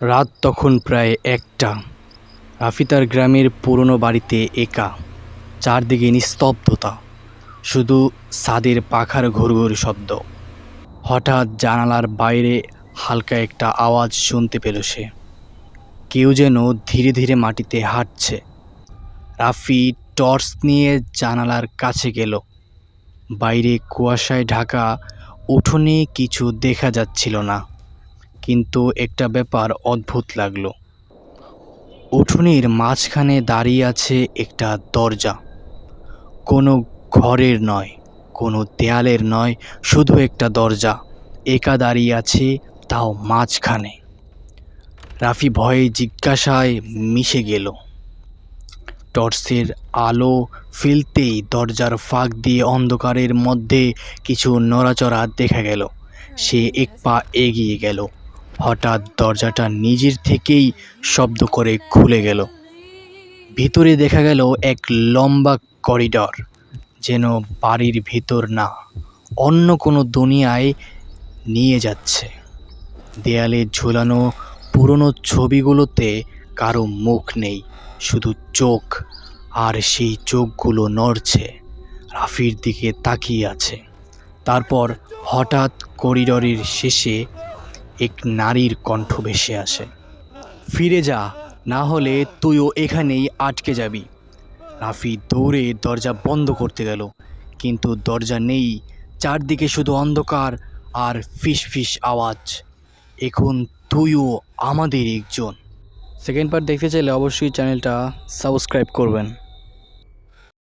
রাত তখন প্রায় একটা। রাফি তার গ্রামের পুরনো বাড়িতে একা, চারদিকে নিস্তব্ধতা, শুধু ছাদের পাখার ঘুরঘুর শব্দ। হঠাৎ জানালার বাইরে হালকা একটা আওয়াজ শুনতে পেল সে। কেউ যেন ধীরে ধীরে মাটিতে হাঁটছে। রাফি টর্চ নিয়ে জানালার কাছে গেল। বাইরে কুয়াশায় ঢাকা উঠোনে কিছু দেখা যাচ্ছিল না। কিন্তু একটা ব্যাপার অদ্ভুত লাগল। উঠোনের মাঝখানে দাঁড়িয়ে আছে একটা দরজা। কোনো ঘরের নয়, কোনো দেয়ালের নয়, শুধু একটা দরজা। একা দাঁড়িয়ে আছে, তাও মাঝখানে। রাফি ভয়ে জিজ্ঞাসায় মিশে গেল। টর্চের আলো ফেলতেই দরজার ফাঁক দিয়ে অন্ধকারের মধ্যে কিছু নড়াচড়া দেখা গেল। সে এক পা এগিয়ে গেল। হঠাৎ দরজাটা নিজের থেকেই শব্দ করে খুলে গেল। ভিতরে দেখা গেল এক লম্বা করিডর, যেন বাড়ির ভিতর না, অন্য কোনো দুনিয়ায় নিয়ে যাচ্ছে। দেয়ালে ঝুলানো পুরনো ছবিগুলোতে কারও মুখ নেই, শুধু চোখ, আর সেই চোখগুলো নড়ছে, রাফির দিকে তাকিয়ে আছে। তারপর হঠাৎ করিডরের শেষে এক নারীর কণ্ঠ ভেসে আসে। ফিরে যা, না হলে তুইও এখানেই আটকে যাবি। রাফি দৌড়ে দরজা বন্ধ করতে গেল, কিন্তু দরজা নেই, চারদিকে শুধু অন্ধকার আর ফিস আওয়াজ। এখন তুইও আমাদের একজন। সেকেন্ড পার্ট দেখতে চাইলে অবশ্যই চ্যানেলটা সাবস্ক্রাইব করবেন।